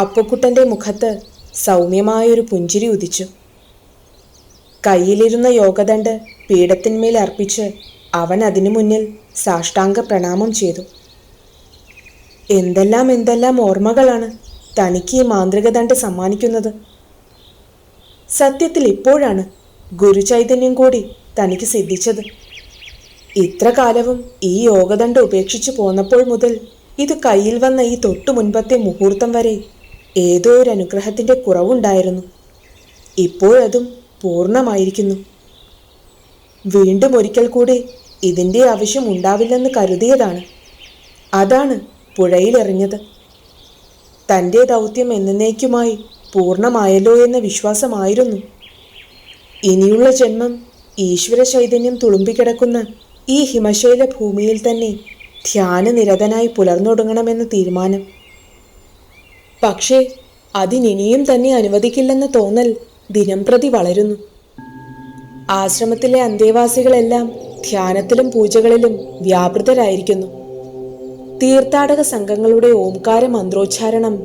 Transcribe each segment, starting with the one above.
അപ്പുക്കുട്ടന്റെ മുഖത്ത് സൗമ്യമായൊരു പുഞ്ചിരി ഉദിച്ചു. കയ്യിലിരുന്ന യോഗദണ്ഡ് പീഠത്തിന്മേൽ അർപ്പിച്ച് അവൻ അതിനു മുന്നിൽ സാഷ്ടാംഗ പ്രണാമം ചെയ്തു. എന്തെല്ലാം എന്തെല്ലാം ഓർമ്മകളാണ് തനിക്ക് ഈ മാന്ത്രികദണ്ഡ് സമ്മാനിക്കുന്നത്. സത്യത്തിൽ ഇപ്പോഴാണ് ഗുരുചൈതന്യം കൂടി തനിക്ക് സിദ്ധിച്ചത്. ഇത്ര കാലവും ഈ യോഗദണ്ഡ് ഉപേക്ഷിച്ചു പോന്നപ്പോൾ മുതൽ ഇത് കയ്യിൽ വന്ന ഈ തൊട്ടു മുൻപത്തെ മുഹൂർത്തം വരെ ഏതോ ഒരു അനുഗ്രഹത്തിന്റെ കുറവുണ്ടായിരുന്നു. ഇപ്പോഴതും പൂർണമായിരിക്കുന്നു. വീണ്ടും ഒരിക്കൽ കൂടി ഇതിന്റെ ആവശ്യം ഉണ്ടാവില്ലെന്ന് കരുതിയതാണ്. അതാണ് പുഴയിലെറിഞ്ഞത്. തന്റെ ദൗത്യം എന്നേക്കുമായി പൂർണമായല്ലോ എന്ന വിശ്വാസമായിരുന്നു. ഇനിയുള്ള ജന്മം ഈശ്വര ചൈതന്യം തുളുമ്പിക്കിടക്കുന്ന ഈ ഹിമശൈല ഭൂമിയിൽ തന്നെ ധ്യാനനിരതനായി പുലർന്നൊടുങ്ങണമെന്ന തീരുമാനം. പക്ഷേ അതിനിനിയും തന്നെ അനുവദിക്കില്ലെന്ന തോന്നൽ ദിനംപ്രതി വളരുന്നു. ആശ്രമത്തിലെ അന്തേവാസികളെല്ലാം ധ്യാനത്തിലും പൂജകളിലും വ്യാപൃതരായിരിക്കുന്നു. തീർത്ഥാടക സംഘങ്ങളുടെ ഓംകാര മന്ത്രോച്ചാരണം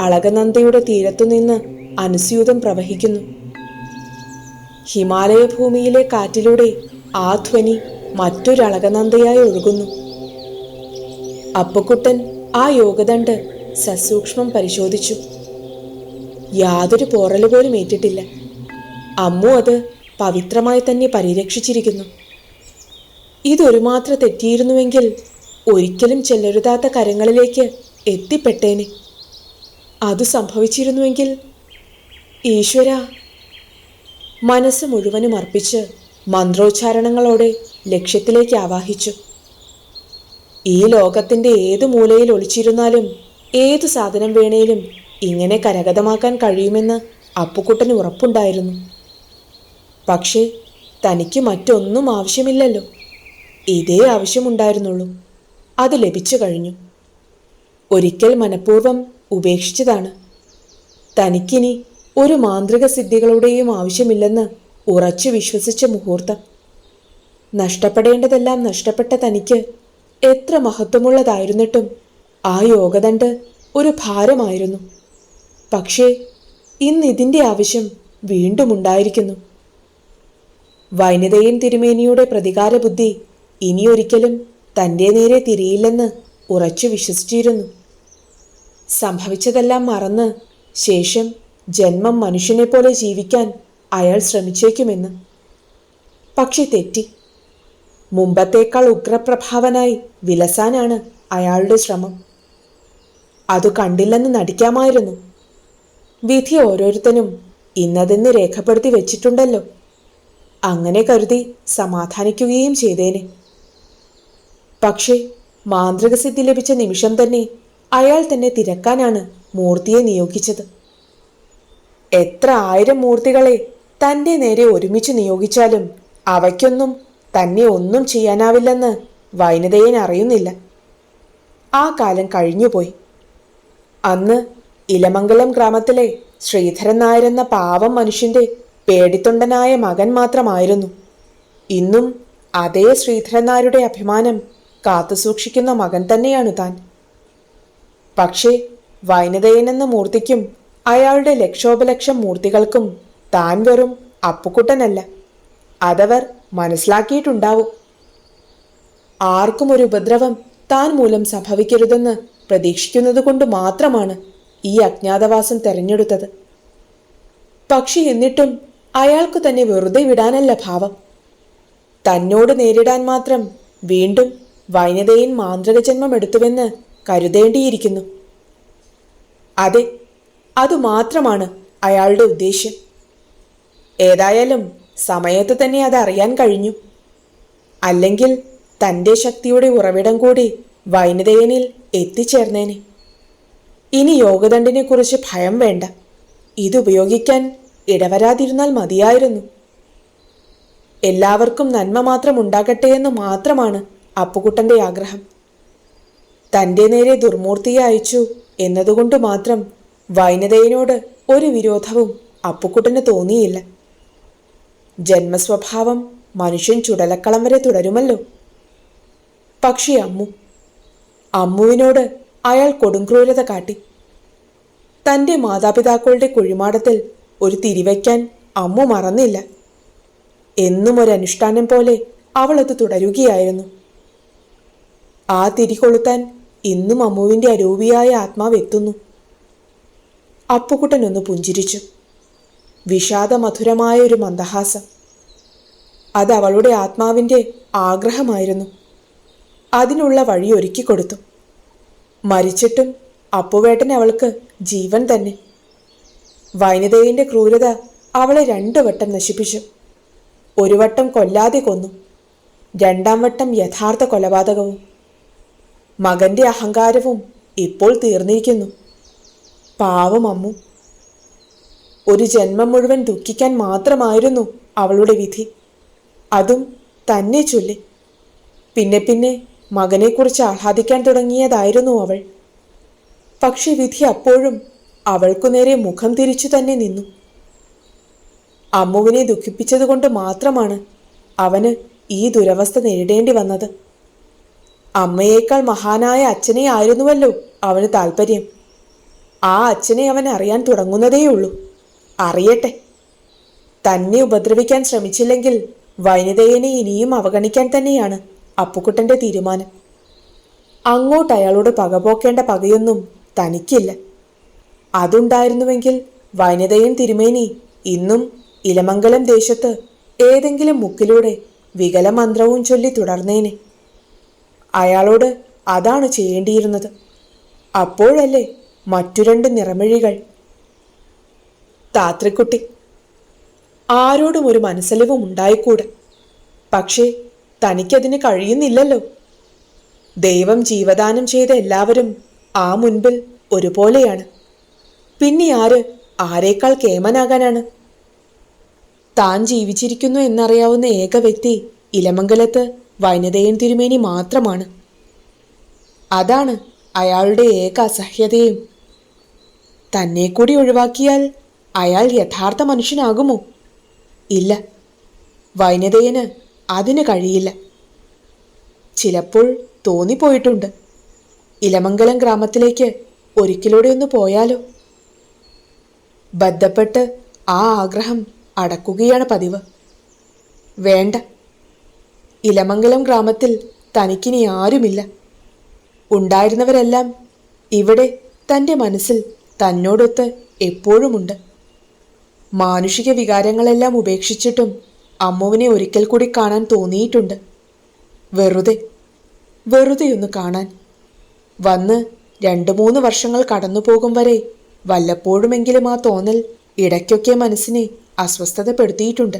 അളകനന്ദയുടെ തീരത്തുനിന്ന് അനുസ്യൂതം പ്രവഹിക്കുന്നു. ഹിമാലയ ഭൂമിയിലെ കാറ്റിലൂടെ ആ ധ്വനി മറ്റൊരളകനന്ദയായി ഒഴുകുന്നു. അപ്പക്കുട്ടൻ ആ യോഗദണ്ഡ് സസൂക്ഷ്മം പരിശോധിച്ചു. യാതൊരു പോറൽ പോലും ഏറ്റിട്ടില്ല. അമ്മു അത് പവിത്രമായി തന്നെ പരിരക്ഷിച്ചിരിക്കുന്നു. ഇതൊരു മാത്രം തെറ്റിയിരുന്നുവെങ്കിൽ ഒരിക്കലും ചെല്ലരുതാത്ത കരങ്ങളിലേക്ക് എത്തിപ്പെട്ടേനെ. അത് സംഭവിച്ചിരുന്നുവെങ്കിൽ ഈശ്വര. മനസ്സ് മുഴുവനും അർപ്പിച്ച് മന്ത്രോച്ചാരണങ്ങളോടെ ലക്ഷ്യത്തിലേക്ക് ആവാഹിച്ചു. ഈ ലോകത്തിന്റെ ഏത് മൂലയിൽ ഒളിച്ചിരുന്നാലും ഏതു സാധനം വേണേലും ഇങ്ങനെ കരഗതമാക്കാൻ കഴിയുമെന്ന് അപ്പുക്കുട്ടന് ഉറപ്പുണ്ടായിരുന്നു. പക്ഷേ തനിക്ക് മറ്റൊന്നും ആവശ്യമില്ലല്ലോ. ഇതേ ആവശ്യമുണ്ടായിരുന്നുള്ളൂ. അത് ലഭിച്ചു കഴിഞ്ഞു. ഒരിക്കൽ മനഃപൂർവം ഉപേക്ഷിച്ചതാണ്. തനിക്കിനി ഒരു മാന്ത്രിക സിദ്ധികളുടെയും ആവശ്യമില്ലെന്ന് ഉറച്ചു വിശ്വസിച്ച മുഹൂർത്തം. നഷ്ടപ്പെടേണ്ടതെല്ലാം നഷ്ടപ്പെട്ട തനിക്ക് എത്ര മഹത്വമുള്ളതായിരുന്നിട്ടും ആ യോഗദണ്ഡ് ഒരു ഭാരമായിരുന്നു. പക്ഷേ ഇന്ന് ഇതിന്റെ ആവശ്യം വീണ്ടും ഉണ്ടായിരിക്കുന്നു. വൈനിതയൻ തിരുമേനിയുടെ പ്രതികാര ബുദ്ധി ഇനിയൊരിക്കലും തന്റെ നേരെ തിരിയില്ലെന്ന് ഉറച്ചു വിശ്വസിച്ചിരുന്നു. സംഭവിച്ചതെല്ലാം മറന്ന് ശേഷം ജന്മം മനുഷ്യനെ പോലെ ജീവിക്കാൻ അയാൾ ശ്രമിച്ചേക്കുമെന്ന്. പക്ഷെ തെറ്റി. മുമ്പത്തേക്കാൾ ഉഗ്രപ്രഭാവനായി വിലസാനാണ് അയാളുടെ ശ്രമം. അത് കണ്ടില്ലെന്ന് നടിക്കാമായിരുന്നു. വിധി ഓരോരുത്തനും ഇന്നതെന്ന് രേഖപ്പെടുത്തി വെച്ചിട്ടുണ്ടല്ലോ. അങ്ങനെ കരുതി സമാധാനിക്കുകയും ചെയ്തേനെ. പക്ഷേ മാന്ത്രിക സിദ്ധി ലഭിച്ച നിമിഷം തന്നെ അയാൾ തന്നെ തിരക്കാനാണ് മൂർത്തിയെ നിയോഗിച്ചത്. എത്ര ആയിരം മൂർത്തികളെ തന്റെ നേരെ ഒരുമിച്ച് നിയോഗിച്ചാലും അവയ്ക്കൊന്നും തന്നെ ഒന്നും ചെയ്യാനാവില്ലെന്ന് വൈനതയൻ അറിയുന്നില്ല. ആ കാലം കഴിഞ്ഞുപോയി. അന്ന് ഇലമംഗലം ഗ്രാമത്തിലെ ശ്രീധരൻ നായരെന്ന പാവം മനുഷ്യന്റെ പേടിത്തൊണ്ടനായ മകൻ മാത്രമായിരുന്നു. ഇന്നും അതേ ശ്രീധരൻ നായരുടെ അഭിമാനം കാത്തുസൂക്ഷിക്കുന്ന മകൻ തന്നെയാണ് താൻ. പക്ഷേ വൈനതയനെന്ന മൂർത്തിക്കും അയാളുടെ ലക്ഷോപലക്ഷം മൂർത്തികൾക്കും താൻ വെറും അപ്പുക്കുട്ടനല്ല. അതവർ മനസ്സിലാക്കിയിട്ടുണ്ടാവും. ആർക്കും ഒരു ഉപദ്രവം താൻ മൂലം സംഭവിക്കരുതെന്ന് പ്രതീക്ഷിക്കുന്നത് കൊണ്ട് മാത്രമാണ് ഈ അജ്ഞാതവാസം തെരഞ്ഞെടുത്തത്. പക്ഷെ എന്നിട്ടും അയാൾക്ക് തന്നെ വെറുതെ വിടാനല്ല ഭാവം. തന്നോട് നേരിടാൻ മാത്രം വീണ്ടും വൈനതയിൽ മാന്ത്രിക ജന്മം എടുത്തുവെന്ന് കരുതേണ്ടിയിരിക്കുന്നു. അതെ അതുമാത്രമാണ് അയാളുടെ ഉദ്ദേശ്യം. ഏതായാലും സമയത്ത് തന്നെ അത് അറിയാൻ കഴിഞ്ഞു. അല്ലെങ്കിൽ തന്റെ ശക്തിയുടെ ഉറവിടം കൂടി വൈനതയനിൽ എത്തിച്ചേർന്നേനെ. ഇനി യോഗദണ്ഡിനെ കുറിച്ച് ഭയം വേണ്ട. ഇതുപയോഗിക്കാൻ ഇടവരാതിരുന്നാൽ മതിയായിരുന്നു. എല്ലാവർക്കും നന്മ മാത്രം ഉണ്ടാകട്ടെ എന്ന് മാത്രമാണ് അപ്പുകുട്ടന്റെ ആഗ്രഹം. തന്റെ നേരെ ദുർമൂർത്തിയെ അയച്ചു എന്നതുകൊണ്ട് മാത്രം വൈനതയനോട് ഒരു വിരോധവും അപ്പുക്കുട്ടന് തോന്നിയില്ല. ജന്മസ്വഭാവം മനുഷ്യൻ ചുടലക്കളം വരെ തുടരുമല്ലോ. പക്ഷേ അമ്മു അമ്മുവിനോട് അയാൾ കൊടുംക്രൂരത കാട്ടി. തന്റെ മാതാപിതാക്കളുടെ കുഴിമാടത്തിൽ ഒരു തിരിവയ്ക്കാൻ അമ്മു മറന്നില്ല. എന്നും ഒരു അനുഷ്ഠാനം പോലെ അവളത് തുടരുകയായിരുന്നു. ആ തിരി കൊളുത്താൻ ഇന്നും അമ്മുവിന്റെ അരൂപിയായ ആത്മാവ് എത്തുന്നു. അപ്പുകുട്ടൻ ഒന്ന് പുഞ്ചിരിച്ചു. വിഷാദമധുരമായ ഒരു മന്ദഹാസം. അത് അവളുടെ ആത്മാവിന്റെ ആഗ്രഹമായിരുന്നു. അതിനുള്ള വഴി ഒരുക്കി കൊടുത്തു. മരിച്ചിട്ടും അപ്പുവേട്ടൻ അവൾക്ക് ജീവൻ തന്നെ. വൈനിതയുടെ ക്രൂരത അവളെ രണ്ടു വട്ടം നശിപ്പിച്ചു. ഒരു വട്ടം കൊല്ലാതെ കൊന്നു. രണ്ടാം വട്ടം യഥാർത്ഥ കൊലപാതകവും. മകന്റെ അഹങ്കാരവും ഇപ്പോൾ തീർന്നിരിക്കുന്നു. പാവം അമ്മു. ഒരു ജന്മം മുഴുവൻ ദുഃഖിക്കാൻ മാത്രമായിരുന്നു അവളുടെ വിധി. അതും തന്നെ ചൊല്ലി. പിന്നെ പിന്നെ മകനെക്കുറിച്ച് ആഹ്ലാദിക്കാൻ തുടങ്ങിയതായിരുന്നു അവൾ. പക്ഷെ വിധി അപ്പോഴും അവൾക്കു നേരെ മുഖം തിരിച്ചു തന്നെ നിന്നു. അമ്മുവിനെ ദുഃഖിപ്പിച്ചതുകൊണ്ട് മാത്രമാണ് അവന് ഈ ദുരവസ്ഥ നേരിടേണ്ടി വന്നത്. അമ്മയേക്കാൾ മഹാനായ അച്ഛനെ ആയിരുന്നുവല്ലോ അവന് താല്പര്യം ആ അച്ഛനെ അവൻ അറിയാൻ തുടങ്ങുന്നതേയുള്ളൂ. അറിയട്ടെ. തന്നെ ഉപദ്രവിക്കാൻ ശ്രമിച്ചില്ലെങ്കിൽ വനിതയെ ഇനിയും അവഗണിക്കാൻ തന്നെയാണ്. അപ്പുക്കുട്ടന്റെ തീരുമാനം. അങ്ങോട്ട് അയാളോട് പകപോക്കേണ്ട പകയൊന്നും തനിക്കില്ല. അതുണ്ടായിരുന്നുവെങ്കിൽ വനിതയും തിരുമേനി ഇന്നും ഇലമംഗലം ദേശത്ത് ഏതെങ്കിലും മുക്കിലൂടെ വികലമന്ത്രവും ചൊല്ലി തുടർന്നേനെ. അയാളോട് അതാണ് ചെയ്യേണ്ടിയിരുന്നത്. അപ്പോഴല്ലേ മറ്റു രണ്ട് നിറമിഴികൾ. താത്രിക്കുട്ടി ആരോടും ഒരു മനസ്സലിവും ഉണ്ടായിക്കൂടെ പക്ഷേ തനിക്കതിന് കഴിയുന്നില്ലല്ലോ. ദൈവം ജീവദാനം ചെയ്ത എല്ലാവരും ആ മുൻപിൽ ഒരുപോലെയാണ്. പിന്നെ ആര് ആരേക്കാൾ കേമനാകാനാണ്? താൻ ജീവിച്ചിരിക്കുന്നു എന്നറിയാവുന്ന ഏക വ്യക്തി ഇലമംഗലത്ത് വനിതയൻ തിരുമേനി മാത്രമാണ്. അതാണ് അയാളുടെ ഏക അസഹ്യതയും. തന്നെ കൂടി ഒഴിവാക്കിയാൽ അയാൾ യഥാർത്ഥ മനുഷ്യനാകുമോ? ഇല്ല. വൈനതയന് അതിന് കഴിയില്ല. ചിലപ്പോൾ തോന്നിപ്പോയിട്ടുണ്ട്. ഇലമംഗലം ഗ്രാമത്തിലേക്ക് ഒരിക്കലൂടെ ഒന്ന് പോയാലോ? ബന്ധപ്പെട്ട് ആ ആഗ്രഹം അടക്കുകയാണ് പതിവ്. വേണ്ട. ഇലമംഗലം ഗ്രാമത്തിൽ തനിക്കിനി ആരുമില്ല. ഉണ്ടായിരുന്നവരെല്ലാം ഇവിടെ തന്റെ മനസ്സിൽ തന്നോടൊത്ത് എപ്പോഴുമുണ്ട്. മാനുഷിക വികാരങ്ങളെല്ലാം ഉപേക്ഷിച്ചിട്ടും അമ്മുവിനെ ഒരിക്കൽ കൂടി കാണാൻ തോന്നിയിട്ടുണ്ട്. വെറുതെ വെറുതെ ഒന്ന് കാണാൻ. വന്ന് രണ്ട് മൂന്ന് വർഷങ്ങൾ കടന്നു പോകും വരെ വല്ലപ്പോഴുമെങ്കിലും ആ തോന്നൽ ഇടയ്ക്കൊക്കെ മനസ്സിനെ അസ്വസ്ഥതപ്പെടുത്തിയിട്ടുണ്ട്.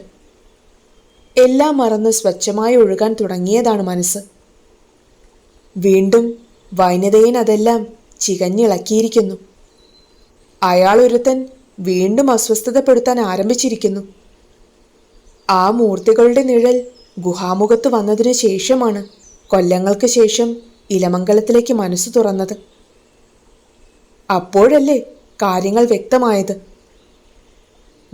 എല്ലാം മറന്ന് സ്വച്ഛമായി ഒഴുകാൻ തുടങ്ങിയതാണ് മനസ്സ്. വീണ്ടും വൈനതയൻ അതെല്ലാം ചികഞ്ഞിളക്കിയിരിക്കുന്നു. അയാളൊരുത്തൻ വീണ്ടും അസ്വസ്ഥതപ്പെടുത്താൻ ആരംഭിച്ചിരിക്കുന്നു. ആ മൂർത്തികളുടെ നിഴൽ ഗുഹാമുഖത്ത് വന്നതിനു ശേഷമാണ് കൊല്ലങ്ങൾക്ക് ശേഷം ഇലമംഗലത്തിലേക്ക് മനസ്സ് തുറന്നത്. അപ്പോഴല്ലേ കാര്യങ്ങൾ വ്യക്തമായത്?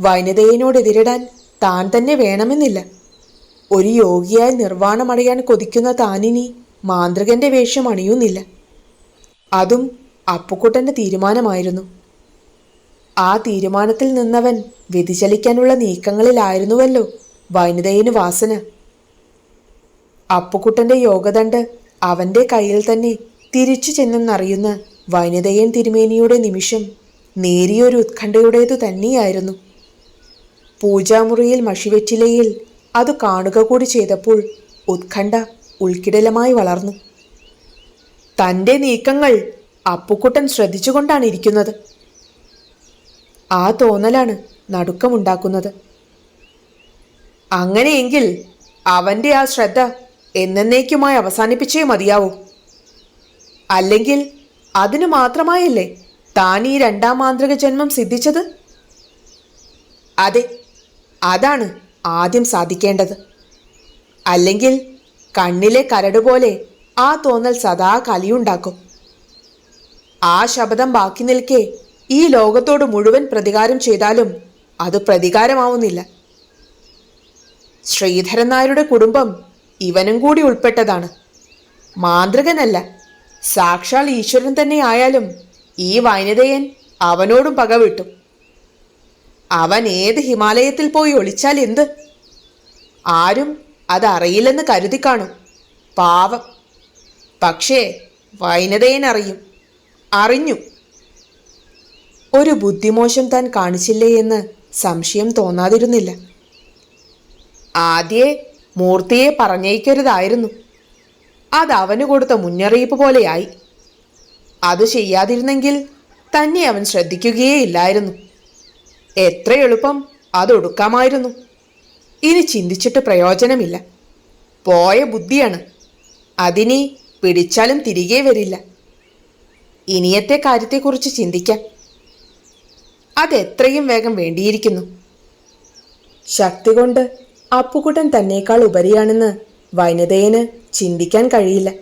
വൈനതയനോടെതിരിടാൻ താൻ തന്നെ വേണമെന്നില്ല. ഒരു യോഗിയായി നിർവാണമടയാൻ കൊതിക്കുന്ന താനിനി മാന്ത്രികന്റെ വേഷം അണിയുന്നില്ല. അതും അപ്പുക്കുട്ടന്റെ തീരുമാനമായിരുന്നു. ആ തീരുമാനത്തിൽ നിന്നവൻ വ്യതിചലിക്കാനുള്ള നീക്കങ്ങളിലായിരുന്നുവല്ലോ. വൈനതയിന് വാസന. അപ്പുക്കുട്ടന്റെ യോഗദണ്ട് അവന്റെ കയ്യിൽ തന്നെ തിരിച്ചു ചെന്നെന്നറിയുന്ന വനിതയൻ തിരുമേനിയുടെ നിമിഷം നേരിയൊരു ഉത്കണ്ഠയുടേതു തന്നെയായിരുന്നു. പൂജാമുറിയിൽ മഷിവെറ്റിലയിൽ അത് കാണുക കൂടി ചെയ്തപ്പോൾ ഉത്കണ്ഠ ഉൾക്കിടലമായി വളർന്നു. തന്റെ നീക്കങ്ങൾ അപ്പുക്കുട്ടൻ ശ്രദ്ധിച്ചുകൊണ്ടാണ് ഇരിക്കുന്നത്. ആ തോന്നലാണ് നടുക്കമുണ്ടാക്കുന്നത്. അങ്ങനെയെങ്കിൽ അവന്റെ ആ ശ്രദ്ധ എന്നേക്കുമായി അവസാനിപ്പിച്ചേ മതിയാവൂ. അല്ലെങ്കിൽ അതിനു മാത്രമായല്ലേ താൻ ഈ രണ്ടാം മാന്ത്രിക ജന്മം സിദ്ധിച്ചത്? അതെ അതാണ് ആദ്യം സാധിക്കേണ്ടത്. അല്ലെങ്കിൽ കണ്ണിലെ കരട് പോലെ ആ തോന്നൽ സദാ കലിയുണ്ടാക്കും. ആ ശബ്ദം ബാക്കി നിൽക്കെ ഈ ലോകത്തോട് മുഴുവൻ പ്രതികാരം ചെയ്താലും അത് പ്രതികാരമാവുന്നില്ല. ശ്രീധരൻ നായരുടെ കുടുംബം ഇവനും കൂടി ഉൾപ്പെട്ടതാണ്. മാന്ത്രികനല്ല സാക്ഷാൽ ഈശ്വരൻ തന്നെ ആയാലും ഈ വൈനതയൻ അവനോടും പകവിട്ടു അവൻ ഏത് ഹിമാലയത്തിൽ പോയി ഒളിച്ചാൽ എന്ത്? ആരും അതറിയില്ലെന്ന് കരുതി കാണും. പാവം. പക്ഷേ വൈനതയനറിയും അറിഞ്ഞു. ഒരു ബുദ്ധിമോശം താൻ കാണിച്ചില്ലേ എന്ന് സംശയം തോന്നാതിരുന്നില്ല. ആദ്യേ മൂർത്തിയെ പറഞ്ഞേക്കരുതായിരുന്നു അത് അവന് കൊടുത്ത മുന്നറിയിപ്പ് പോലെയായി. അത് ചെയ്യാതിരുന്നെങ്കിൽ തന്നെ അവൻ ശ്രദ്ധിക്കുകയേ ഇല്ലായിരുന്നു എത്ര എളുപ്പം അതൊടുക്കാമായിരുന്നു ഇനി ചിന്തിച്ചിട്ട് പ്രയോജനമില്ല. പോയ ബുദ്ധിയാണ്. അതിനി പിടിച്ചാലും തിരികെ വരില്ല. ഇനിയത്തെ കാര്യത്തെക്കുറിച്ച് ചിന്തിക്കാം. അതെത്രയും വേഗം വേണ്ടിയിരിക്കുന്നു. ശക്തി കൊണ്ട് അപ്പുകുട്ടൻ തന്നേക്കാൾ ഉപരിയാണെന്ന് വനിതയന് ചിന്തിക്കാൻ കഴിയില്ല.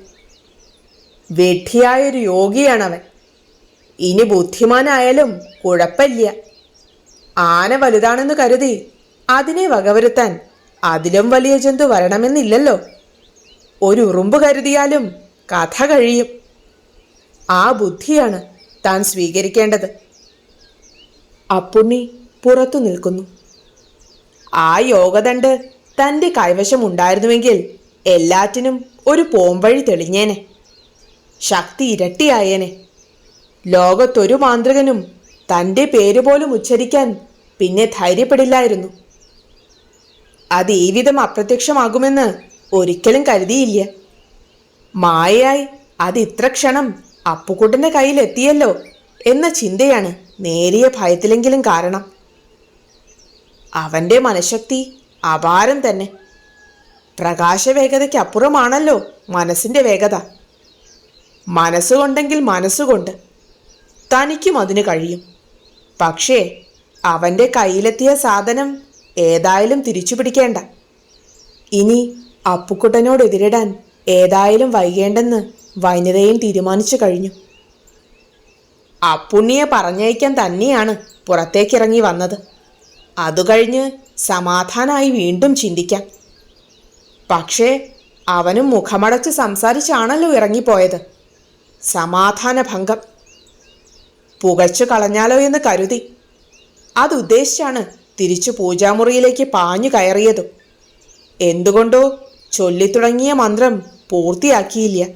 വെഠിയായൊരു യോഗിയാണവൻ. ഇനി ബുദ്ധിമാനായാലും കുഴപ്പമില്ല. ആന വലുതാണെന്ന് കരുതി അതിനെ വകവരുത്താൻ അതിലും വലിയ ജന്തു വരണമെന്നില്ലല്ലോ. ഒരു ഉറുമ്പ് കരുതിയാലും കഥ കഴിയും. ആ ബുദ്ധിയാണ് താൻ സ്വീകരിക്കേണ്ടത്. അപ്പുണ്ണി പുറത്തു നിൽക്കുന്നു. ആ യോഗദണ്ട് തന്റെ കൈവശം ഉണ്ടായിരുന്നുവെങ്കിൽ എല്ലാറ്റിനും ഒരു പോംവഴി തെളിഞ്ഞേനെ. ശക്തി ഇരട്ടിയായേനെ. ലോകത്തൊരു മാന്ത്രികനും തന്റെ പേര് പോലും ഉച്ചരിക്കാൻ പിന്നെ ധൈര്യപ്പെടില്ലായിരുന്നു. അത് ഈ വിധം അപ്രത്യക്ഷമാകുമെന്ന് ഒരിക്കലും കരുതിയില്ല. മായയായി അത് ഇത്ര ക്ഷണം അപ്പുക്കുട്ടന്റെ കയ്യിലെത്തിയല്ലോ എന്ന ചിന്തയാണ് നേരിയ ഭയത്തിലെങ്കിലും കാരണം. അവന്റെ മനഃശക്തി അപാരം തന്നെ. പ്രകാശവേഗതയ്ക്കപ്പുറമാണല്ലോ മനസ്സിന്റെ വേഗത. മനസ്സുകൊണ്ടെങ്കിൽ മനസ്സുകൊണ്ട് തനിക്കും അതിന് കഴിയും. പക്ഷേ അവന്റെ കയ്യിലെത്തിയ സാധനം ഏതായാലും തിരിച്ചു പിടിക്കേണ്ട. ഇനി അപ്പുക്കുട്ടനോട് എതിരിടാൻ ഏതായാലും വൈകേണ്ടെന്ന് വനിതയും തീരുമാനിച്ചു കഴിഞ്ഞു. അപ്പുണ്ണിയെ പറഞ്ഞയക്കാൻ തന്നെയാണ് പുറത്തേക്കിറങ്ങി വന്നത്. അതു കഴിഞ്ഞ് സമാധാനമായി വീണ്ടും ചിന്തിക്കാം. പക്ഷേ അവനും മുഖമടച്ച് സംസാരിച്ചാണല്ലോ ഇറങ്ങിപ്പോയത്. സമാധാന ഭംഗം പുകച്ചു കളഞ്ഞാലോ എന്ന് കരുതി. അതുദ്ദേശിച്ചാണ് തിരിച്ചു പൂജാമുറിയിലേക്ക് പാഞ്ഞു കയറിയതും. എന്തുകൊണ്ടോ ചൊല്ലിത്തുടങ്ങിയ മന്ത്രം പൂർത്തിയാക്കിയില്ല.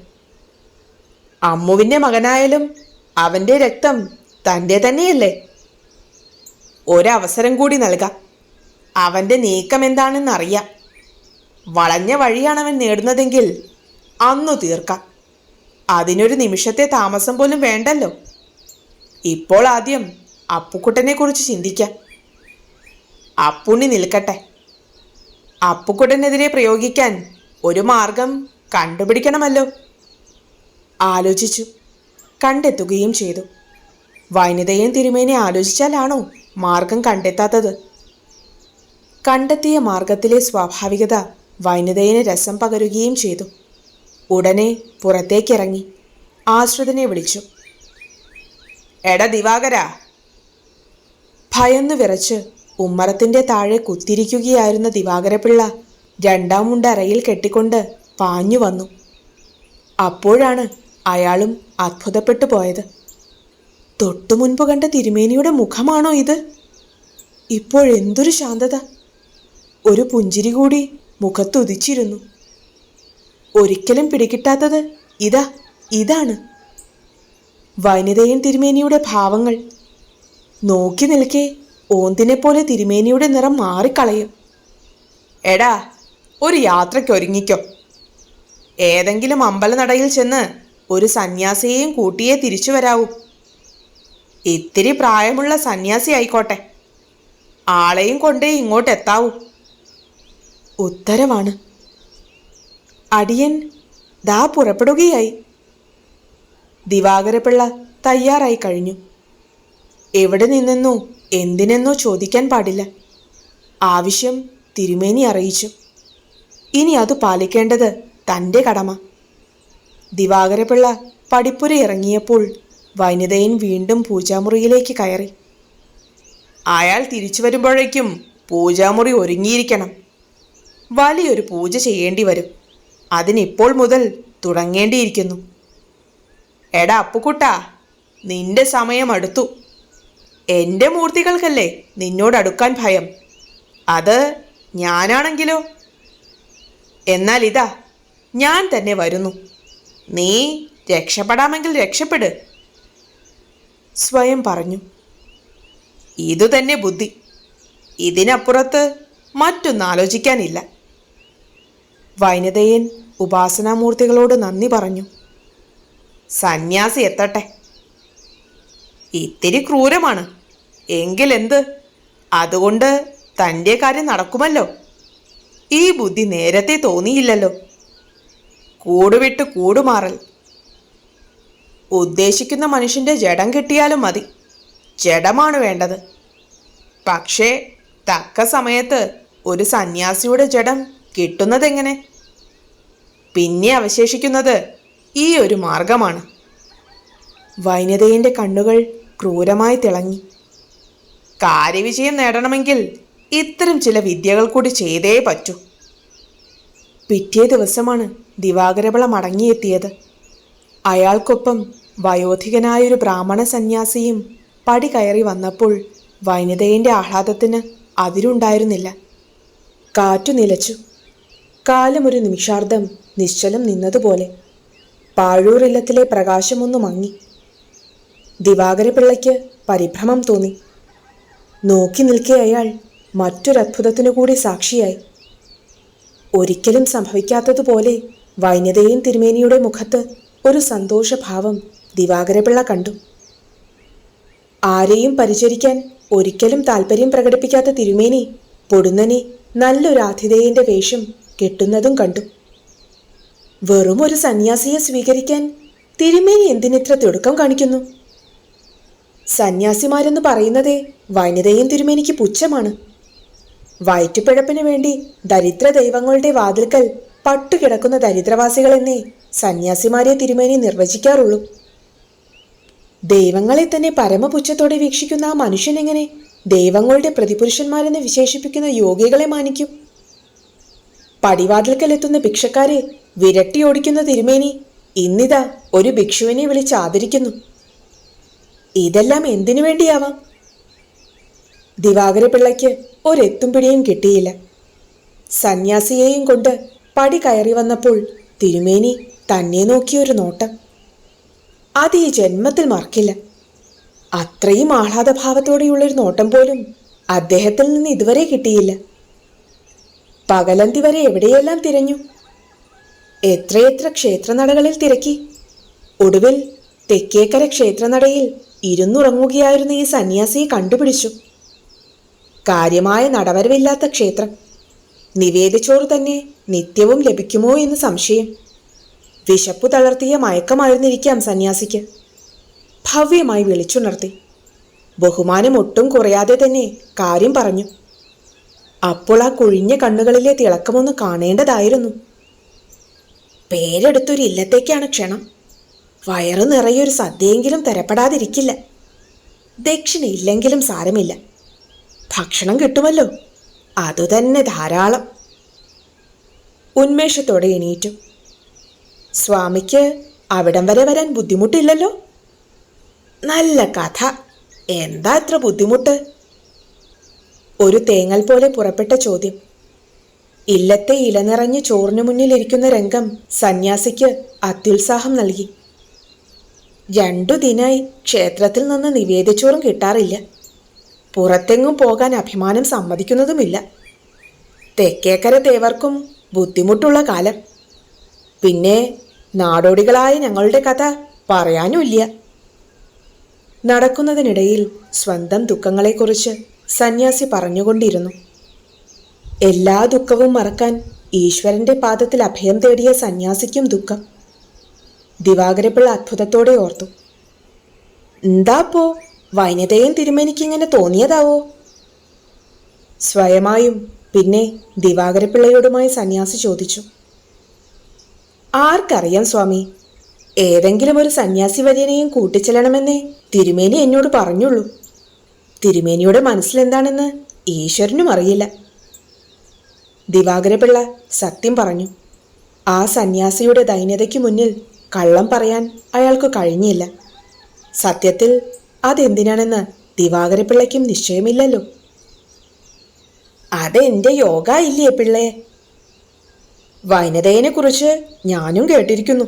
അമ്മുവിന്റെ മകനായാലും അവന്റെ രക്തം തന്റെ തന്നെയല്ലേ? ഒരവസരം കൂടി നൽകാം. അവന്റെ നീക്കം എന്താണെന്നറിയാം. വളഞ്ഞ വഴിയാണ് അവൻ നേടുന്നതെങ്കിൽ അന്നു തീർക്കാം. അതിനൊരു നിമിഷത്തെ താമസം പോലും വേണ്ടല്ലോ. ഇപ്പോൾ ആദ്യം അപ്പുക്കുട്ടനെ കുറിച്ച് ചിന്തിക്കാം. അപ്പുണ്ണി നിൽക്കട്ടെ. അപ്പുക്കുട്ടനെതിരെ പ്രയോഗിക്കാൻ ഒരു മാർഗം കണ്ടുപിടിക്കണമല്ലോ. ആലോചിച്ചു. കണ്ടെത്തുകയും ചെയ്തു. വനിതയും തിരുമേനെ ആലോചിച്ചാലാണോ? മാർഗം കണ്ടെത്താത്തത്. കണ്ടെത്തിയ മാർഗത്തിലെ സ്വാഭാവികത വനിതയിന് രസം പകരുകയും ചെയ്തു. ഉടനെ പുറത്തേക്കിറങ്ങി ആശ്രിതനെ വിളിച്ചു. എട ദിവാകര. ഭയന്നു വിറച്ച് ഉമ്മറത്തിന്റെ താഴെ കുത്തിരിക്കുകയായിരുന്ന ദിവാകരപിള്ള രണ്ടാം മുണ്ടറയിൽ കെട്ടിക്കൊണ്ട് പാഞ്ഞു വന്നു. അപ്പോഴാണ് അയാളും അത്ഭുതപ്പെട്ടു പോയത്. തൊട്ടു മുൻപ് കണ്ട തിരുമേനിയുടെ മുഖമാണോ ഇത്? ഇപ്പോഴെന്തൊരു ശാന്തത. ഒരു പുഞ്ചിരി കൂടി മുഖത്തുദിച്ചിരുന്നു. ഒരിക്കലും പിടികിട്ടാത്തത് ഇതാ ഇതാണ്. വനിതയൻ തിരുമേനിയുടെ ഭാവങ്ങൾ. നോക്കി നിൽക്കെ ഓന്തിനെ പോലെ തിരുമേനിയുടെ നിറം മാറിക്കളയും. എടാ ഒരു യാത്രയ്ക്ക് ഒരുങ്ങിക്കോ. ഏതെങ്കിലും അമ്പലനടയിൽ ചെന്ന് ഒരു സന്യാസിയെയും കൂട്ടിയേ തിരിച്ചു വരാവൂ. ഇത്തിരി പ്രായമുള്ള സന്യാസി ആയിക്കോട്ടെ. ആളെയും കൊണ്ടേ ഇങ്ങോട്ട് എത്താവൂ. ഉത്തരവാണ്. അടിയൻ ദാ പുറപ്പെടുകയായി. ദിവാകരപിള്ള തയ്യാറായി കഴിഞ്ഞു. എവിടെ നിന്നെന്നോ എന്തിനെന്നോ ചോദിക്കാൻ പാടില്ല. ആവശ്യം തിരുമേനി അറിയിച്ചു. ഇനി അത് പാലിക്കേണ്ടത് തന്റെ കടമ. ദിവാകരപിള്ള പടിപ്പുര ഇറങ്ങിയപ്പോൾ വനിതയൻ വീണ്ടും പൂജാമുറിയിലേക്ക് കയറി. അയാൾ തിരിച്ചു വരുമ്പോഴേക്കും പൂജാമുറി ഒരുങ്ങിയിരിക്കണം. വലിയൊരു പൂജ ചെയ്യേണ്ടി വരും. അതിനിപ്പോൾ മുതൽ തുടങ്ങേണ്ടിയിരിക്കുന്നു. എടാ അപ്പുക്കുട്ടാ നിന്റെ സമയം അടുത്തു. എന്റെ മൂർത്തികൾക്കല്ലേ നിന്നോട് അടുക്കാൻ ഭയം? അത് ഞാനാണെങ്കിലോ? എന്നാൽ ഇതാ ഞാൻ തന്നെ വരുന്നു. നീ രക്ഷപ്പെടാമെങ്കിൽ രക്ഷപ്പെട്. സ്വയം പറഞ്ഞു ഇതുതന്നെ ബുദ്ധി. ഇതിനപ്പുറത്ത് മറ്റൊന്നാലോചിക്കാനില്ല വൈനതയൻ ഉപാസനാമൂർത്തികളോട് നന്ദി പറഞ്ഞു സന്യാസി എത്തട്ടെ. ഇത്തിരി ക്രൂരമാണ്. എങ്കിലെന്ത് അതുകൊണ്ട് തന്റെ കാര്യം നടക്കുമല്ലോ. ഈ ബുദ്ധി നേരത്തെ തോന്നിയില്ലല്ലോ. കൂടുവിട്ട് കൂടുമാറൽ. ഉദ്ദേശിക്കുന്ന മനുഷ്യന്റെ ജഡം കിട്ടിയാലും മതി. ജഡമാണ് വേണ്ടത്. പക്ഷേ തക്ക സമയത്ത് ഒരു സന്യാസിയുടെ ജഡം കിട്ടുന്നതെങ്ങനെ? പിന്നെ അവശേഷിക്കുന്നത് ഈ ഒരു മാർഗമാണ്. വൈനതയിന്റെ കണ്ണുകൾ ക്രൂരമായി തിളങ്ങി. കാര്യവിജയം നേടണമെങ്കിൽ ഇത്തരം ചില വിദ്യകൾ കൂടി ചെയ്തേ പറ്റൂ. പിറ്റേ ദിവസമാണ് ദിവാകരവിള മടങ്ങിയെത്തിയത് അയാൾക്കൊപ്പം വയോധികനായൊരു ബ്രാഹ്മണ സന്യാസിയും പടി കയറി വന്നപ്പോൾ വനിതയുടെ ആഹ്ലാദത്തിന് അതിരുണ്ടായിരുന്നില്ല. കാറ്റു നിലച്ചു. കാലം ഒരു നിമിഷാർദ്ധം നിശ്ചലം നിന്നതുപോലെ പാഴൂർ ഇല്ലത്തിലെ പ്രകാശമൊന്നു മങ്ങി. ദിവാകരപിള്ളയ്ക്ക് പരിഭ്രമം തോന്നി. നോക്കി നിൽക്കെ അയാൾ മറ്റൊരത്ഭുതത്തിനു കൂടി സാക്ഷിയായി. ഒരിക്കലും സംഭവിക്കാത്തതുപോലെ വൈനതയും തിരുമേനിയുടെ മുഖത്ത് ഒരു സന്തോഷഭാവം ദിവാകരപിള്ള കണ്ടു. ആരെയും പരിചരിക്കാൻ ഒരിക്കലും താല്പര്യം പ്രകടിപ്പിക്കാത്ത തിരുമേനി പൊടുന്നനെ നല്ലൊരു ആതിഥേയന്റെ വേഷം കെട്ടുന്നതും കണ്ടു. വെറും ഒരു സന്യാസിയെ സ്വീകരിക്കാൻ തിരുമേനി എന്തിനിത്ര തിടുക്കം കാണിക്കുന്നു? സന്യാസിമാരെന്ന് പറയുന്നതേ വനിതയും തിരുമേനിക്ക് പുച്ഛമാണ്. വയറ്റുപിഴപ്പിന് വേണ്ടി ദരിദ്ര ദൈവങ്ങളുടെ വാതിൽക്കൽ പട്ടുകിടക്കുന്ന ദരിദ്രവാസികളെന്നേ സന്യാസിമാരെ തിരുമേനി നിർവചിക്കാറുള്ളൂ. ദൈവങ്ങളെ തന്നെ പരമപുച്ഛത്തോടെ വീക്ഷിക്കുന്ന ആ മനുഷ്യൻ എങ്ങനെ ദൈവങ്ങളുടെ പ്രതിപുരുഷന്മാരെന്ന് വിശേഷിപ്പിക്കുന്ന യോഗികളെ മാനിക്കും? പടിവാതിൽക്കലെത്തുന്ന ഭിക്ഷക്കാരെ വിരട്ടി ഓടിക്കുന്ന തിരുമേനി ഇന്നിതാ ഒരു ഭിക്ഷുവിനെ വിളിച്ച് ആദരിക്കുന്നു. ഇതെല്ലാം എന്തിനു വേണ്ടിയാവാം? ദിവാകര പിള്ളയ്ക്ക് ഒരെത്തും പിടിയും കിട്ടിയില്ല. സന്യാസിയെയും കൊണ്ട് പടി കയറി വന്നപ്പോൾ തിരുമേനി തന്നെ നോക്കിയൊരു നോട്ടം. അത് ഈ ജന്മത്തിൽ മറക്കില്ല. അത്രയും ആഹ്ലാദഭാവത്തോടെയുള്ളൊരു നോട്ടം പോലും അദ്ദേഹത്തിൽ നിന്ന് ഇതുവരെ കിട്ടിയില്ല. പകലന്തി വരെ എവിടെയെല്ലാം തിരഞ്ഞു? എത്രയെത്ര ക്ഷേത്രനടകളിൽ തിരക്കി? ഒടുവിൽ തെക്കേക്കര ക്ഷേത്രനടയിൽ ഇരുന്നുറങ്ങുകയായിരുന്ന ഈ സന്യാസിയെ കണ്ടുപിടിച്ചു. കാര്യമായ നടവരവില്ലാത്ത ക്ഷേത്രം. നിവേദിച്ചോറ് തന്നെ നിത്യവും ലഭിക്കുമോ എന്ന് സംശയം. വിശപ്പു തളർത്തിയ മയക്കമായിരുന്നിരിക്കാം സന്യാസിക്ക്. ഭവ്യമായി വിളിച്ചുണർത്തി. ബഹുമാനം ഒട്ടും കുറയാതെ തന്നെ കാര്യം പറഞ്ഞു. അപ്പോൾ ആ കുഴിഞ്ഞ കണ്ണുകളിലെ തിളക്കമൊന്ന് കാണേണ്ടതായിരുന്നു. പേരെടുത്തൊരു ഇല്ലത്തേക്കാണ് ക്ഷണം. വയറു നിറയൊരു സദ്യയെങ്കിലും തരപ്പെടാതിരിക്കില്ല. ദക്ഷിണ ഇല്ലെങ്കിലും സാരമില്ല. ഭക്ഷണം കിട്ടുമല്ലോ. അതുതന്നെ ധാരാളം. ഉന്മേഷത്തോടെ എണീറ്റു. സ്വാമിക്ക് അവിടം വരെ വരാൻ ബുദ്ധിമുട്ടില്ലല്ലോ. നല്ല കഥ. എന്താ ഇത്ര ബുദ്ധിമുട്ട്? ഒരു തേങ്ങൽ പോലെ പുറപ്പെട്ട ചോദ്യം. ഇല്ലത്തെ ഇലനിറഞ്ഞ് ചോറിനു മുന്നിലിരിക്കുന്ന രംഗം സന്യാസിക്ക് അത്യുത്സാഹം നൽകി. രണ്ടു ദിനായി ക്ഷേത്രത്തിൽ നിന്ന് നിവേദിച്ചോറും കിട്ടാറില്ല. പുറത്തെങ്ങും പോകാൻ അഭിമാനം സമ്മതിക്കുന്നതുമില്ല. തെക്കേക്കര തേവർക്കും ബുദ്ധിമുട്ടുള്ള കാലം. പിന്നെ നാടോടികളായ ഞങ്ങളുടെ കഥ പറയാനുമില്ല. നടക്കുന്നതിനിടയിൽ സ്വന്തം ദുഃഖങ്ങളെക്കുറിച്ച് സന്യാസി പറഞ്ഞുകൊണ്ടിരുന്നു. എല്ലാ ദുഃഖവും മറക്കാൻ ഈശ്വരന്റെ പാദത്തിൽ അഭയം തേടിയ സന്യാസിക്കും ദുഃഖം. ദിവാകരപ്പിള്ള അത്ഭുതത്തോടെ ഓർത്തു. എന്താപ്പോ വൈനതയും തിരുമേനിക്കിങ്ങനെ തോന്നിയതാവോ? സ്വയമായും പിന്നെ ദിവാകരപ്പിള്ളയോടുമായി സന്യാസി ചോദിച്ചു. ആർക്കറിയാം സ്വാമി? ഏതെങ്കിലും ഒരു സന്യാസി വര്യനെയും കൂട്ടിച്ചെല്ലണമെന്നേ തിരുമേനി എന്നോട് പറഞ്ഞുള്ളൂ. തിരുമേനിയുടെ മനസ്സിലെന്താണെന്ന് ഈശ്വരനും അറിയില്ല. ദിവാകരപിള്ള സത്യം പറഞ്ഞു. ആ സന്യാസിയുടെ ദൈന്യതയ്ക്ക് മുന്നിൽ കള്ളം പറയാൻ അയാൾക്ക് കഴിഞ്ഞില്ല. സത്യത്തിൽ അതെന്തിനാണെന്ന് ദിവാകരപിള്ളയ്ക്കും നിശ്ചയമില്ലല്ലോ. അതെന്റെ യോഗ ഇല്ലേ പിള്ളേ? വൈനതയെ കുറിച്ച് ഞാനും കേട്ടിരിക്കുന്നു.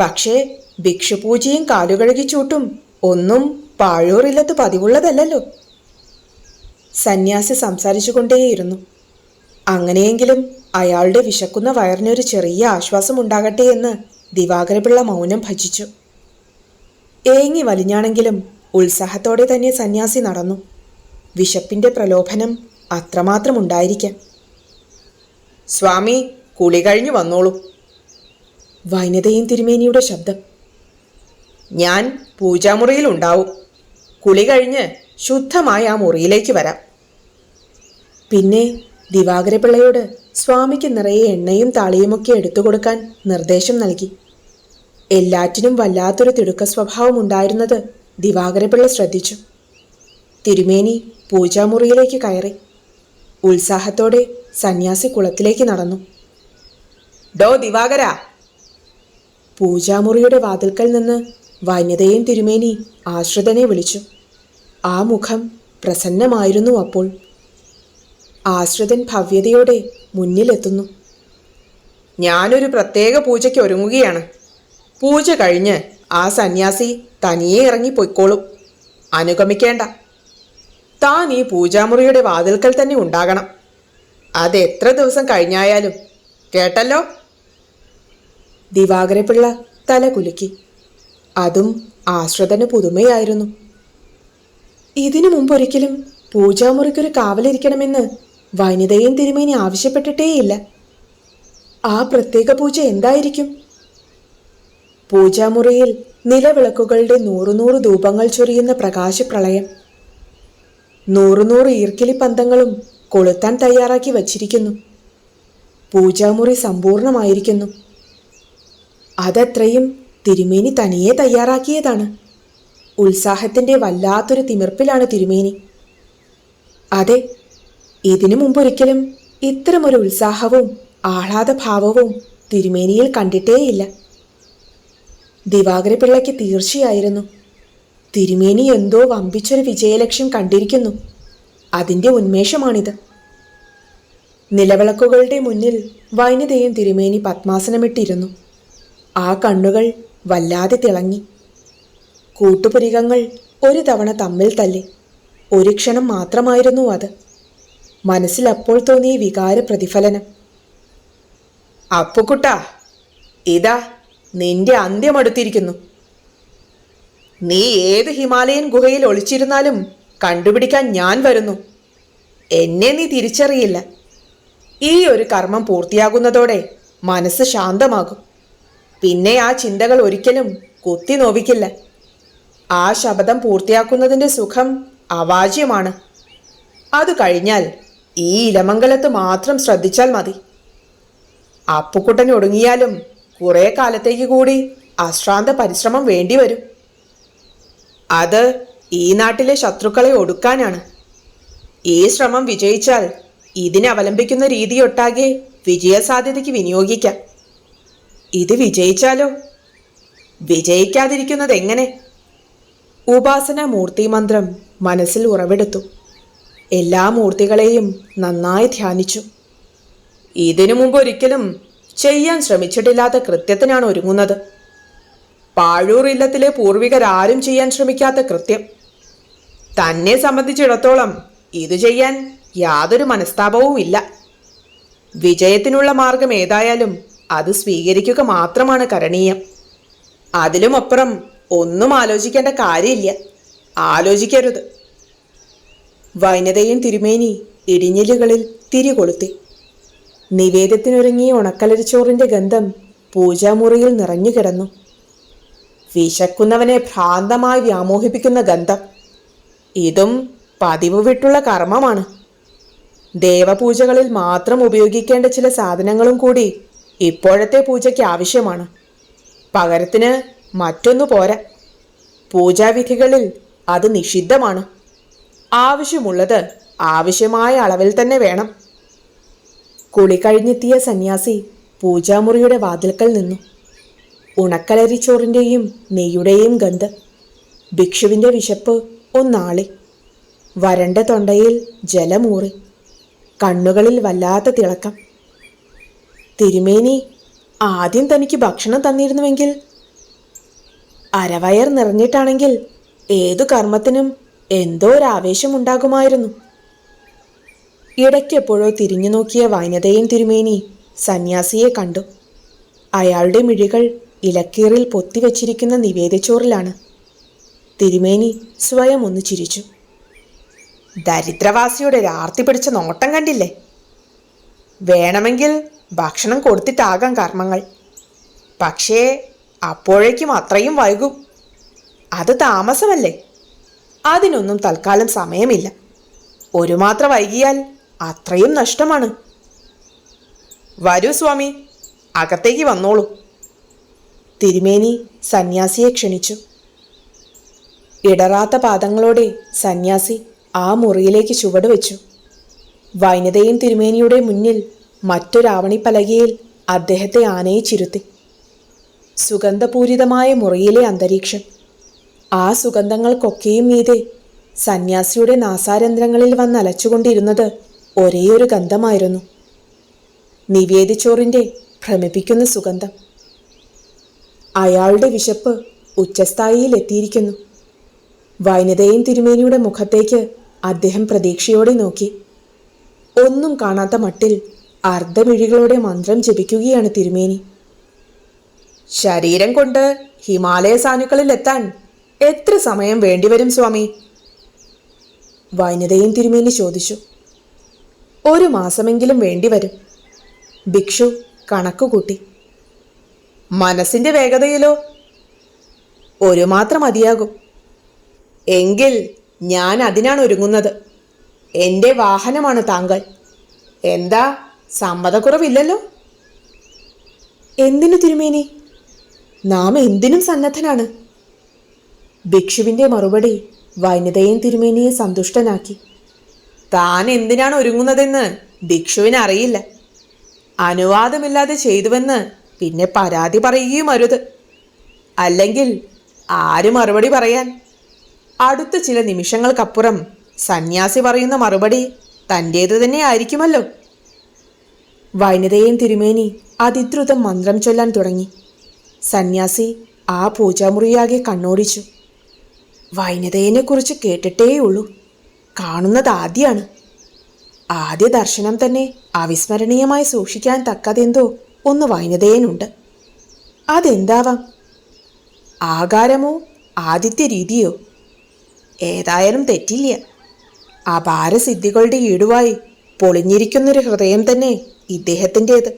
പക്ഷേ ഭിക്ഷുപൂജയും കാലുകഴുകിച്ചൂട്ടും ഒന്നും പാഴൂറില്ലത്ത് പതിവുള്ളതല്ലല്ലോ. സന്യാസി സംസാരിച്ചുകൊണ്ടേയിരുന്നു. അങ്ങനെയെങ്കിലും അയാളുടെ വിശക്കുന്ന വയറിനൊരു ചെറിയ ആശ്വാസം ഉണ്ടാകട്ടെ എന്ന് ദിവാകരപിള്ള മൗനം ഭജിച്ചു. ഏങ്ങി വലിഞ്ഞാണെങ്കിലും ഉത്സാഹത്തോടെ തന്നെ സന്യാസി നടന്നു. വിശപ്പിന്റെ പ്രലോഭനം അത്രമാത്രം ഉണ്ടായിരിക്കാം സ്വാമി കുളി കഴിഞ്ഞു വന്നോളൂ. വൈനതയും തിരുമേനിയുടെ ശബ്ദം. ഞാൻ പൂജാമുറിയിൽ ഉണ്ടാവും. കുളി കഴിഞ്ഞ് ശുദ്ധമായ ആ മുറിയിലേക്ക് വരാം. പിന്നെ ദിവാകരപിള്ളയോട് സ്വാമിക്ക് നിറയെ എണ്ണയും താളിയുമൊക്കെ എടുത്തു കൊടുക്കാൻ നിർദ്ദേശം നൽകി. എല്ലാറ്റിനും വല്ലാത്തൊരു തിടുക്ക സ്വഭാവം ഉണ്ടായിരുന്നത് ദിവാകരപിള്ള ശ്രദ്ധിച്ചു. തിരുമേനി പൂജാമുറിയിലേക്ക് കയറി. ഉത്സാഹത്തോടെ സന്യാസി കുളത്തിലേക്ക് നടന്നു. ഡോ ദിവാകര. പൂജാമുറിയുടെ വാതിൽക്കൽ നിന്ന് വന്യതയും തിരുമേനി ആശ്രിതനെ വിളിച്ചു. ആ മുഖം പ്രസന്നമായിരുന്നു അപ്പോൾ. ആശ്രിതൻ ഭവ്യതയോടെ മുന്നിലെത്തുന്നു. ഞാനൊരു പ്രത്യേക പൂജയ്ക്ക് ഒരുങ്ങുകയാണ്. പൂജ കഴിഞ്ഞ് ആ സന്യാസി തനിയെ ഇറങ്ങി പൊയ്ക്കോളും. അനുഗമിക്കേണ്ട. താൻ ഈ പൂജാമുറിയുടെ വാതിൽക്കൽ തന്നെ ഉണ്ടാകണം. അതെത്ര ദിവസം കഴിഞ്ഞായാലും കേട്ടല്ലോ? ദിവാകരപിള്ള തല കുലുക്കി. അതും ആശ്രിതന് പുതുമയായിരുന്നു. ഇതിനു മുമ്പൊരിക്കലും പൂജാമുറിക്കൊരു കാവലിരിക്കണമെന്ന് വനിതയും തിരുമേനി ആവശ്യപ്പെട്ടിട്ടേയില്ല. ആ പ്രത്യേക പൂജ എന്തായിരിക്കും? പൂജാമുറിയിൽ നിലവിളക്കുകളുടെ നൂറുനൂറ് ധൂപങ്ങൾ ചൊരിയുന്ന പ്രകാശപ്രളയം. നൂറുനൂറ് ഈർക്കിലി പന്തങ്ങളും കൊളുത്താൻ തയ്യാറാക്കി വച്ചിരിക്കുന്നു. പൂജാമുറി സമ്പൂർണമായിരിക്കുന്നു. അതത്രയും തിരുമേനി തനിയെ തയ്യാറാക്കിയതാണ്. ഉത്സാഹത്തിന്റെ വല്ലാത്തൊരു തിമിർപ്പിലാണ് തിരുമേനി. അതെ ഇതിനു മുമ്പൊരിക്കലും ഇത്തരമൊരു ഉത്സാഹവും ആഹ്ലാദഭാവവും തിരുമേനിയിൽ കണ്ടിട്ടേയില്ല. ദിവാകരപിള്ളയ്ക്ക് തീർച്ചയായിരുന്നു. തിരുമേനി എന്തോ വമ്പിച്ചൊരു വിജയലക്ഷ്യം കണ്ടിരിക്കുന്നു. അതിന്റെ ഉന്മേഷമാണിത്. നിലവിളക്കുകളുടെ മുന്നിൽ വൈനതയും തിരുമേനി പത്മാസനമിട്ടിരുന്നു. ആ കണ്ണുകൾ വല്ലാതെ തിളങ്ങി. കൂട്ടുപുരികങ്ങൾ ഒരു തവണ തമ്മിൽ തല്ലി. ഒരു ക്ഷണം മാത്രമായിരുന്നു അത്. മനസ്സിൽ അപ്പോൾ തോന്നിയ വികാര പ്രതിഫലനം. അപ്പുക്കുട്ട ഇതാ നിന്റെ അന്ത്യമടുത്തിരിക്കുന്നു നീ ഏത് ഹിമാലയൻ ഗുഹയിൽ ഒളിച്ചിരുന്നാലും കണ്ടുപിടിക്കാൻ ഞാൻ വരുന്നു. എന്നെ നീ തിരിച്ചറിയില്ല. ഈ ഒരു കർമ്മം പൂർത്തിയാകുന്നതോടെ മനസ്സ് ശാന്തമാകും. പിന്നെ ആ ചിന്തകൾ ഒരിക്കലും കുത്തി നോവിക്കില്ല. ആ ശബദം പൂർത്തിയാക്കുന്നതിന്റെ സുഖം അവാജ്യമാണ്. അത് കഴിഞ്ഞാൽ ഈ ഇലമംഗലത്ത് മാത്രം ശ്രദ്ധിച്ചാൽ മതി. അപ്പുക്കുട്ടൻ ഒടുങ്ങിയാലും കുറേ കാലത്തേക്ക് കൂടി അശ്രാന്ത പരിശ്രമം വേണ്ടിവരും അത് ഈ നാട്ടിലെ ശത്രുക്കളെ ഒടുക്കാനാണ്. ഈ ശ്രമം വിജയിച്ചാൽ ഇതിനെ അവലംബിക്കുന്ന രീതിയൊട്ടാകെ വിജയസാധ്യതയ്ക്ക് വിനിയോഗിക്കാം. ഇത് വിജയിച്ചാലോ? വിജയിക്കാതിരിക്കുന്നത് എങ്ങനെ? ഉപാസന മൂർത്തി മന്ത്രം മനസ്സിൽ ഉറവെടുത്തു. എല്ലാ മൂർത്തികളെയും നന്നായി ധ്യാനിച്ചു. ഇതിനു മുമ്പ് ഒരിക്കലും ചെയ്യാൻ ശ്രമിച്ചിട്ടില്ലാത്ത കൃത്യത്തിനാണ് ഒരുങ്ങുന്നത്. പാഴൂർ ഇല്ലത്തിലെ പൂർവികരാരും ചെയ്യാൻ ശ്രമിക്കാത്ത കൃത്യം. തന്നെ സംബന്ധിച്ചിടത്തോളം ഇത് ചെയ്യാൻ യാതൊരു മനസ്താപവും ഇല്ല വിജയത്തിനുള്ള മാർഗം ഏതായാലും അത് സ്വീകരിക്കുക മാത്രമാണ് കരണീയം. അതിലുമപ്പുറം ഒന്നും ആലോചിക്കേണ്ട കാര്യമില്ല. ആലോചിക്കരുത്. വൈനതയും തിരുമേനി ഇടിഞ്ഞിലുകളിൽ തിരി കൊളുത്തി. നിവേദ്യത്തിനൊരുങ്ങിയ ഉണക്കലരിച്ചോറിന്റെ ഗന്ധം പൂജാമുറിയിൽ നിറഞ്ഞു കിടന്നു. വിശക്കുന്നവനെ ഭ്രാന്തമായി വ്യാമോഹിപ്പിക്കുന്ന ഗന്ധം. ഇതും പതിവ് വിട്ടുള്ള കർമ്മമാണ്. ദേവപൂജകളിൽ മാത്രം ഉപയോഗിക്കേണ്ട ചില സാധനങ്ങളും കൂടി ഇപ്പോഴത്തെ പൂജയ്ക്ക് ആവശ്യമാണ്. പകരത്തിന് മറ്റൊന്നു പോരാ. പൂജാവിധികളിൽ അത് നിഷിദ്ധമാണ്. ആവശ്യമുള്ളത് ആവശ്യമായ അളവിൽ തന്നെ വേണം. കുളി കഴിഞ്ഞെത്തിയ സന്യാസി പൂജാമുറിയുടെ വാതിൽക്കൽ നിന്നു. ഉണക്കലരിച്ചോറിന്റെയും നെയ്യുടെയും ഗന്ധം. ഭിക്ഷുവിന്റെ വിശപ്പ് ഒന്നാളി. വരണ്ട തൊണ്ടയിൽ ജലമൂറി. കണ്ണുകളിൽ വല്ലാത്ത തിളക്കം. തിരുമേനി ആദ്യം തനിക്ക് ഭക്ഷണം തന്നിരുന്നുവെങ്കിൽ? അരവയർ നിറഞ്ഞിട്ടാണെങ്കിൽ ഏതു കർമ്മത്തിനും എന്തോ ഒരു ആവേശമുണ്ടാകുമായിരുന്നു. ഇടയ്ക്കെപ്പോഴോ തിരിഞ്ഞു നോക്കിയ വൈനതയും തിരുമേനി സന്യാസിയെ കണ്ടു. അയാളുടെ മിഴികൾ ഇലക്കീറിൽ പൊത്തിവെച്ചിരിക്കുന്ന നിവേദച്ചോറിലാണ് തിരുമേനി സ്വയം ഒന്ന് ചിരിച്ചു. ദരിദ്രവാസിയുടെ ആർത്തി പിടിച്ച നോട്ടം കണ്ടില്ലേ? വേണമെങ്കിൽ ഭക്ഷണം കൊടുത്തിട്ടാകാം കർമ്മങ്ങൾ. പക്ഷേ അപ്പോഴേക്കും അത്രയും വൈകും. അത് താമസമല്ലേ? അതിനൊന്നും തൽക്കാലം സമയമില്ല. ഒരു മാത്ര വൈകിയാൽ അത്രയും നഷ്ടമാണ്. വരൂ സ്വാമി അകത്തേക്ക് വന്നോളൂ. തിരുമേനി സന്യാസിയെ ക്ഷണിച്ചു. ഇടറാത്ത പാദങ്ങളോടെ സന്യാസി ആ മുറിയിലേക്ക് ചുവടുവെച്ചു വൈനതയും തിരുമേനിയുടെ മുന്നിൽ മറ്റൊരാവണിപ്പലകയിൽ അദ്ദേഹത്തെ ആനയിച്ചിരുത്തി. സുഗന്ധപൂരിതമായ മുറിയിലെ അന്തരീക്ഷം. ആ സുഗന്ധങ്ങൾക്കൊക്കെയും മീതെ സന്യാസിയുടെ നാസാരന്ധ്രങ്ങളിൽ വന്നലച്ചുകൊണ്ടിരുന്നത് ഒരേയൊരു ഗന്ധമായിരുന്നു. നിവേദിച്ചോറിന്റെ ഭ്രമിപ്പിക്കുന്ന സുഗന്ധം. അയാളുടെ വിശപ്പ് ഉച്ചസ്ഥായിയിൽ എത്തിയിരിക്കുന്നു വൈനതയും തിരുമേനിയുടെ മുഖത്തേക്ക് അദ്ദേഹം പ്രതീക്ഷയോടെ നോക്കി. ഒന്നും കാണാത്ത മട്ടിൽ അർദ്ധമിഴികളോടെ മന്ത്രം ജപിക്കുകയാണ് തിരുമേനി. ശരീരം കൊണ്ട് ഹിമാലയ സാനുക്കളിൽ എത്താൻ എത്ര സമയം വേണ്ടിവരും സ്വാമി? വൈനതയും തിരുമേനി ചോദിച്ചു. ഒരു മാസമെങ്കിലും വേണ്ടിവരും. ഭിക്ഷു കണക്കുകൂട്ടി മനസ്സിന്റെ വേഗതയിലോ? ഒരു മാത്രം മതിയാകും. എങ്കിൽ ഞാൻ അതിനാണ് ഒരുങ്ങുന്നത്. എന്റെ വാഹനമാണ് താങ്കൾ. എന്താ സമ്മതക്കുറവില്ലല്ലോ? എന്തിനു തിരുമേനി? നാം എന്തിനും സന്നദ്ധനാണ്. ഭിക്ഷുവിന്റെ മറുപടി വനിതയും തിരുമേനിയെ സന്തുഷ്ടനാക്കി. താൻ എന്തിനാണ് ഒരുങ്ങുന്നതെന്ന് ഭിക്ഷുവിന് അറിയില്ല. അനുവാദമില്ലാതെ ചെയ്തുവെന്ന് പിന്നെ പരാതി പറയുകയും അരുത്. അല്ലെങ്കിൽ ആര് മറുപടി പറയാൻ? അടുത്ത ചില നിമിഷങ്ങൾക്കപ്പുറം സന്യാസി പറയുന്ന മറുപടി തന്റേത് തന്നെ ആയിരിക്കുമല്ലോ വൈനതയും തിരുമേനി അതിദ്രുതം മന്ത്രം ചൊല്ലാൻ തുടങ്ങി. സന്യാസി ആ പൂജാമുറിയാകെ കണ്ണോടിച്ചു. വൈനതയെക്കുറിച്ച് കേട്ടിട്ടേയുള്ളൂ. കാണുന്നത് ആദ്യമാണ് ആദ്യ ദർശനം തന്നെ അവിസ്മരണീയമായി സൂക്ഷിക്കാൻ തക്കതെന്തോ ഒന്ന് വൈനതയനുണ്ട്. അതെന്താവാം? ആകാരമോ ആദിത്യ രീതിയോ ഏതായാലും തെറ്റില്ല. അപാരസിദ്ധികളുടെ ഈടുവായി പൊളിഞ്ഞിരിക്കുന്നൊരു ഹൃദയം തന്നെ ഇദ്ദേഹത്തിന്റേത്.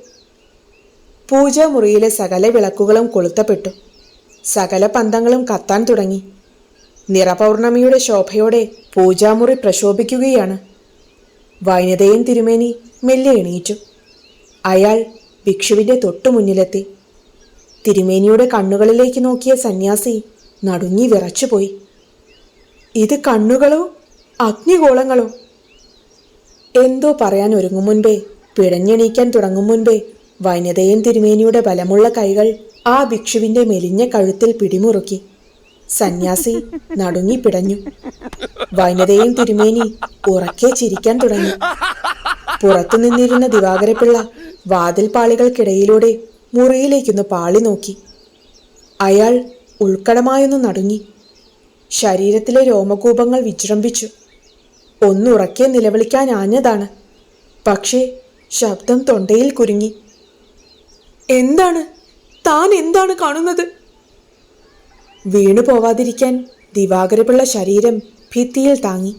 പൂജാമുറിയിലെ സകല വിളക്കുകളും കൊളുത്തപ്പെട്ടു. സകല പന്തങ്ങളും കത്താൻ തുടങ്ങി. നിറപൗർണമിയുടെ ശോഭയോടെ പൂജാമുറി പ്രശോഭിക്കുകയാണ്. വൈനതയും തിരുമേനി മെല്ലെ എണീറ്റു. അയാൾ ഭിക്ഷുവിന്റെ തൊട്ടു മുന്നിലെത്തി തിരുമേനിയുടെ കണ്ണുകളിലേക്ക് നോക്കിയ സന്യാസി നടുങ്ങി വിറച്ചുപോയി. ഇത് കണ്ണുകളോ? അഗ്നിഗോളങ്ങളോ? എന്തോ പറയാൻ ഒരുങ്ങും മുൻപേ പിഴഞ്ഞെണീക്കാൻ തുടങ്ങും മുൻപേ വനിതയും തിരുമേനിയുടെ ബലമുള്ള കൈകൾ ആ ഭിക്ഷുവിന്റെ മെലിഞ്ഞ കഴുത്തിൽ പിടിമുറുക്കി. സന്യാസി നടുങ്ങി പിടഞ്ഞു. വനിതയും തിരുമേനി ഉറക്കെ ചിരിക്കാൻ തുടങ്ങി. പുറത്തു നിന്നിരുന്ന ദിവാകരപിള്ള വാതിൽപാളികൾക്കിടയിലൂടെ മുറിയിലേക്കൊന്ന് പാളി നോക്കി. അയാൾ ഉൾക്കടമായൊന്ന് നടുങ്ങി. ശരീരത്തിലെ രോമകൂപങ്ങൾ വിജൃംഭിച്ചു. ഒന്നുറക്കെ നിലവിളിക്കാൻ ആഞ്ഞതാണ്. പക്ഷേ ശബ്ദം തൊണ്ടയിൽ കുരുങ്ങി. എന്താണ്? താൻ എന്താണ് കാണുന്നത്? വീണു പോവാതിരിക്കാൻ ദിവാകരപിള്ള ശരീരം ഭിത്തിയിൽ താങ്ങി.